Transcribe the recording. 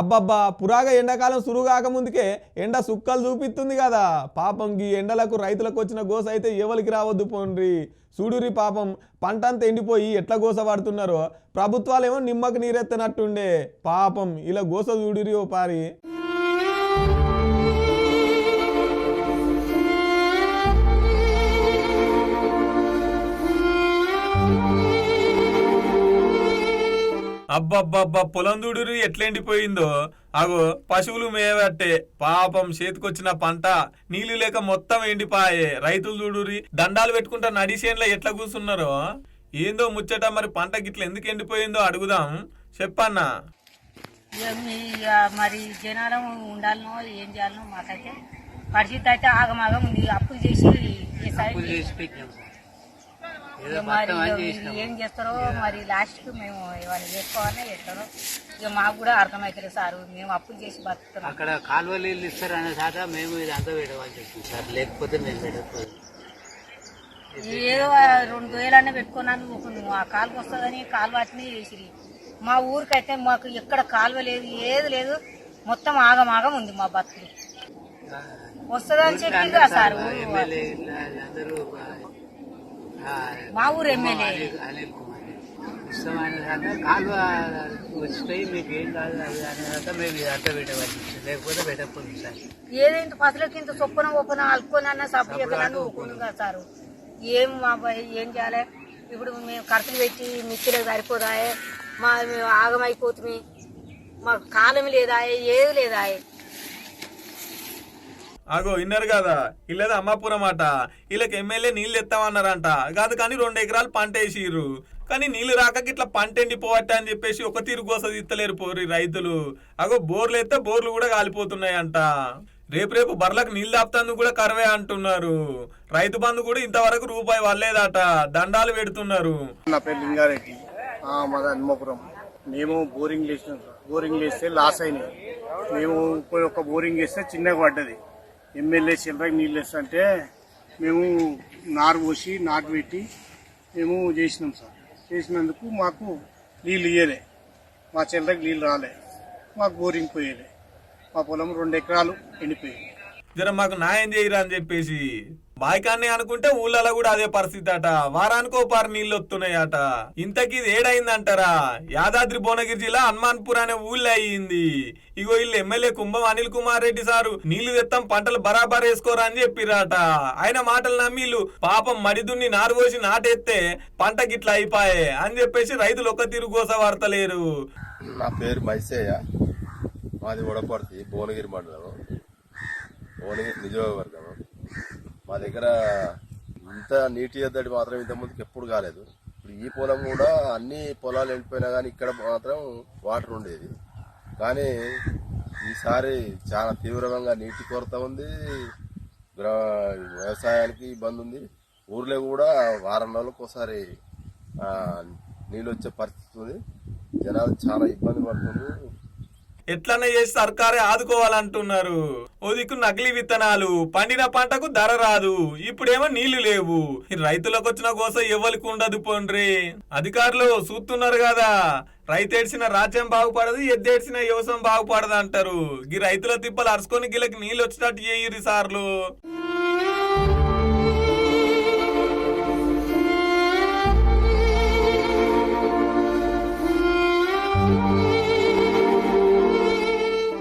అబ్బబ్బా పురాగా ఎండాకాలం సురుగాక ముందుకే ఎండ సుక్కలు చూపిస్తుంది కదా. పాపం గీ ఎండలకు రైతులకు వచ్చిన గోస అయితే ఎవరికి రావద్దు పోండ్రి. చూడురి పాపం పంట అంతా ఎండిపోయి ఎట్లా గోస పడుతున్నారో ప్రభుత్వాలేమో నిమ్మకు నీరెత్తనట్టుండే. పాపం ఇలా గోస చూడురి ఓ పారి. అబ్బబ్బబ్బా పొలం దూడురు ఎట్లెండిపోయిందో? అగో పశువులు మేవట్టే. పాపం చేతికొచ్చిన పంట నీళ్ళు లేక మొత్తం ఎండిపాయే. రైతులు చూడురి దండాలు పెట్టుకుంటా నడిచేన్లో ఎట్లా కూర్చున్నారో? ఏందో ముచ్చట మరి పంట గిట్ల ఎందుకు ఎండిపోయిందో అడుగుదాం. చెప్పన్నా. మరి జనాలం ఉండాలనో ఏం చేయాలనో మాకైతే పరిస్థితి అయితే ఆగమాగం ఉంది. అప్పులు చేసి మరి ఏం చేస్తారో మరి లాస్ట్కి మేము ఇవాళ చేసుకోవాలో చేస్తారో ఇక మాకు కూడా అర్థమవుతుంది సార్. మేము అప్పులు చేసి బతుకుతున్నాం. అక్కడ కాలువ నీళ్ళు ఇస్తారు అనే సాట మేము ఇది అంతా పెట్టవాల్సి వచ్చింది సార్. లేకపోతే మేము పెట్టకపోదు ఏదో రెండు వేలన్నా పెట్టుకున్నాను. ఊరుకున్నాము. ఆ కాలువ వస్తుందని కాలువ అట్నే మా ఊరికైతే మాకు ఎక్కడ కాలువ లేదు ఏది లేదు. మొత్తం ఆగమాగం ఉంది మా బతుకులు వస్తుందని చెప్పింది సార్ మా ఊరు ఎమ్మెల్యే. అనిల్ కుమార్. కాలువ వస్తాయి మీకు ఏం కాదు అది అనే సాట మేము ఇది అంతా పెట్టవాల్సి వచ్చింది లేకపోతే పెట్టకపోతుంది సార్. ఏదేంటి పసలకి ఇంత చొప్పున ఒప్పున అల్లుకొని అన్న సబ్బు ఎక్కడన్నా ఊరుకుంది కదా సార్. ఏం మా ఏం చేయాలి? ఇప్పుడు మేము ఖర్చులు పెట్టి మిక్సీలకు సరిపోదాయే మా మేము ఆగమైపోతుంది మాకు కాలం లేదా ఏది లేదా అగో విన్నారు కదా. ఇల్లది అమ్మాపురం అట వీళ్ళకి ఎమ్మెల్యే నీళ్ళు ఎత్తామన్నారంట కాదు కానీ రెండు ఎకరాలు పంట వేసిర్రు. కానీ నీళ్ళు రాక ఇట్లా పంట ఎండిపోవట్ట అని చెప్పేసి ఒక తీరు కోసం తీస్తలేరు పోరి రైతులు. అగో బోర్లు ఎత్తే బోర్లు కూడా కాలిపోతున్నాయంట. రేపు రేపు బర్లకు నీళ్ళు దాపుతందుకు కూడా కరవే అంటున్నారు. రైతు బంధు కూడా ఇంతవరకు రూపాయి వల్లేదట దండాలు పెడుతున్నారు. నా పేరు లింగారెడ్డి. ఆ, మాది హనుమపురం. మేము బోరింగ్ వేసినాం బోరింగ్ వేస్తే లాస్ అయినాయి. మేము ఒక బోరింగ్ వేస్తే చిన్నగా పడ్డది. ఎమ్మెల్యే చిల్లరకి నీళ్ళు వేస్తుంటే మేము నారు పోసి నాటు పెట్టి మేము చేసినాం సార్. చేసినందుకు మాకు నీళ్ళు ఇయ్యలే. మా చిల్లరకి నీళ్ళు రాలే. మాకు బోరింగ్ పోయలే. మా పొలం రెండు ఎకరాలు ఎండిపోయాయి జర మాకు న్యాయం చేయరా అని చెప్పేసి బాయికాన్ని అనుకుంటే ఊళ్ళలో కూడా అదే పరిస్థితి అట. వారానికో పారు నీళ్ళు వస్తున్నాయట ఇంతకీ ఇది ఏడైందంటారా? యాదాద్రి భువనగిరి జిల్లా హనుమాన్పూర్ అనే ఊళ్ళో అయ్యింది. ఇగో వీళ్ళు ఎమ్మెల్యే కుంభం అనిల్ కుమార్ రెడ్డి సారు నీళ్ళు తెత్తాం పంటలు బరాబర్ వేసుకోరా అని చెప్పిరాట ఆయన మాటలు నమ్మిళ్ళు పాపం మడిదున్ని నారు పోసి నాటేస్తే పంట గిట్లా అయిపాయే అని చెప్పేసి రైతులు ఒక్క తీరు వార్తలేరు నా పేరు మైసేయ. మాది ఉడపర్తి భువనగిరి మండలం. భువనగిరి నియోజకవర్గం మా దగ్గర ఇంత నీటి ఎద్దడి మాత్రం ఇంతకుముందుకు ఎప్పుడు కాలేదు. ఇప్పుడు ఈ పొలం కూడా అన్ని పొలాలు ఎండిపోయినా కానీ ఇక్కడ మాత్రం వాటర్ ఉండేది. కానీ ఈసారి చాలా తీవ్రంగా నీటి కొరత ఉంది. గ్రా- వ్యవసాయానికి ఇబ్బంది ఉంది. ఊర్లో కూడా వారం రోజులకు ఒకసారి నీళ్ళు వచ్చే పరిస్థితి ఉంది. జనాలు చాలా ఇబ్బంది పడుతున్నారు. ఎట్లనే చేసి సర్కారే ఆదుకోవాలంటున్నారు. ఓ దిక్కు నకిలీ విత్తనాలు పండిన పంటకు ధర రాదు ఇప్పుడేమో నీళ్ళు లేవు. ఈ రైతులకు వచ్చిన కోసం ఎవరికి ఉండదు పోండ్రి అధికారులు చూస్తున్నారు కదా రైతు ఏడ్చిన రాజ్యం బాగుపడదు ఎద్దేడ్చిన వ్యవసాయం బాగుపడదు అంటారు. ఈ రైతుల తిప్పలు అరుచుకొని గిలకి నీళ్ళు వచ్చినట్టు చేయరు సార్లు.